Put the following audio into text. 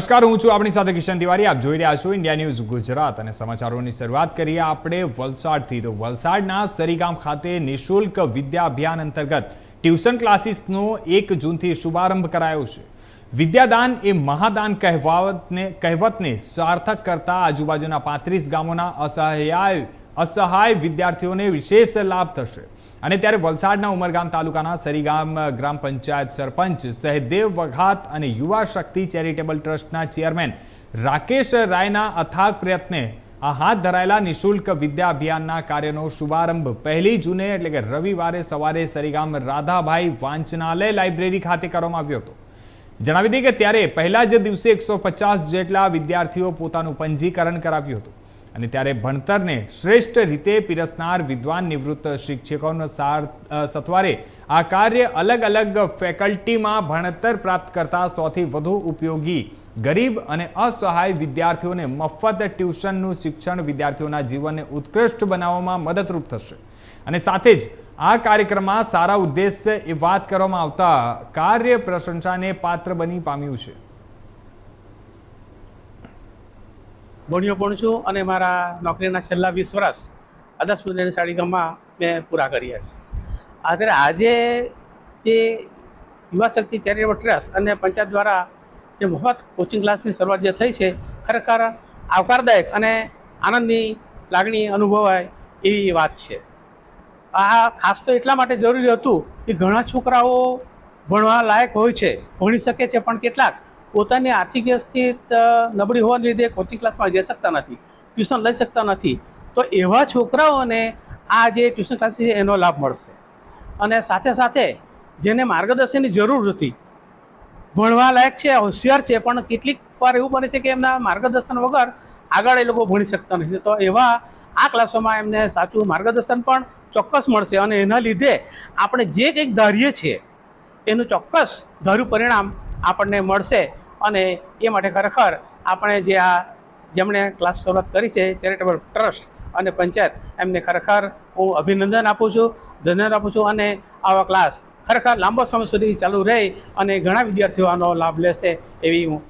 નમસ્કાર, હું છું આપણી સાથે કિશન તિવારી. આપ જોઈ રહ્યા છો ઇન્ડિયા ન્યૂઝ ગુજરાત અને સમાચારોની શરૂઆત કરીએ આપણે વલસાડથી. તો વલસાડના સરીગામ ખાતે નિઃશુલ્ક વિદ્યા અભિયાન અંતર્ગત ટ્યુશન ક્લાસીસનો એક જૂનથી શુભારંભ કરાયો છે. વિદ્યાદાન એ મહાદાન કહેવતને કહેવતને સાર્થક કરતા આજુબાજુના પાંત્રીસ ગામોના અસહાય અસહાય વિદ્યાર્થીઓને વિશેષ લાભ થશે. અને ત્યારે વલસાડના ઉમરગામ તાલુકાના સરીગામ ગ્રામ પંચાયત સરપંચ સહેદેવ વઘાત અને યુવા શક્તિ ચેરિટેબલ ટ્રસ્ટના ચેરમેન રાકેશ રાયના અથાગ પ્રયત્ને આ હાથ ધરાયેલા નિઃશુલ્ક વિદ્યા અભિયાનના કાર્યનો શુભારંભ પહેલી જૂને એટલે કે રવિવારે સવારે સરીગામ રાધાભાઈ વાંચનાલય લાઇબ્રેરી ખાતે કરવામાં આવ્યો હતો. જણાવી દઈએ કે ત્યારે પહેલા જ દિવસે એકસો જેટલા વિદ્યાર્થીઓ પોતાનું પંજીકરણ કરાવ્યું હતું. અને ત્યારે ભણતરને શ્રેષ્ઠ રીતે પીરસનાર વિદ્વાન નિવૃત્ત શિક્ષકોનો સાર સથવારે આ કાર્ય અલગ અલગ ફેકલ્ટીમાં ભણતર પ્રાપ્ત કરતા સૌથી વધુ ઉપયોગી, ગરીબ અને અસહાય વિદ્યાર્થીઓને મફત ટ્યુશનનું શિક્ષણ વિદ્યાર્થીઓના જીવનને ઉત્કૃષ્ટ બનાવવામાં મદદરૂપ થશે. અને સાથે જ આ કાર્યક્રમમાં સારા ઉદ્દેશ્ય એ વાત કરવામાં આવતા કાર્ય પ્રશંસાને પાત્ર બની પામ્યું છે. ભણ્યો પણ છું અને મારા નોકરીના છેલ્લા વીસ વર્ષ આદર્શ વિદ્યાલય સાડીગામમાં મેં પૂરા કર્યા છે. અત્યારે આજે જે યુવા શક્તિ ચેરિટેબલ ટ્રસ્ટ અને પંચાયત દ્વારા જે મફત કોચિંગ ક્લાસની શરૂઆત જે થઈ છે, ખરેખર આવકારદાયક અને આનંદની લાગણી અનુભવાય એવી વાત છે. આ ખાસ તો એટલા માટે જરૂરી હતું કે ઘણા છોકરાઓ ભણવા લાયક હોય છે, ભણી શકે છે, પણ કેટલાક પોતાની આર્થિક સ્થિત નબળી હોવાને લીધે કોચિંગ ક્લાસમાં જઈ શકતા નથી, ટ્યુશન લઈ શકતા નથી. તો એવા છોકરાઓને આ જે ટ્યુશન ક્લાસીસ છે એનો લાભ મળશે. અને સાથે સાથે જેને માર્ગદર્શનની જરૂર હતી, ભણવા લાયક છે, હોશિયાર છે, પણ કેટલીક વાર એવું બને છે કે એમના માર્ગદર્શન વગર આગળ એ લોકો ભણી શકતા નથી. તો એવા આ ક્લાસોમાં એમને સાચું માર્ગદર્શન પણ ચોક્કસ મળશે અને એના લીધે આપણે જે કંઈક ધારીએ છીએ, એનું ચોક્કસ ધાર્યું પરિણામ આપણને મળશે અને એ માટે ખરેખર આપણે જે આ જેમણે ક્લાસ શરૂઆત કરી છે ચેરિટેબલ ટ્રસ્ટ અને પંચાયત, એમને ખરેખર હું અભિનંદન આપું છું, ધન્યવાદ આપું છું અને આવા ક્લાસ ખરેખર લાંબો સમય સુધી ચાલુ રહે અને ઘણા વિદ્યાર્થીઓ આનો લાભ લેશે એવી હું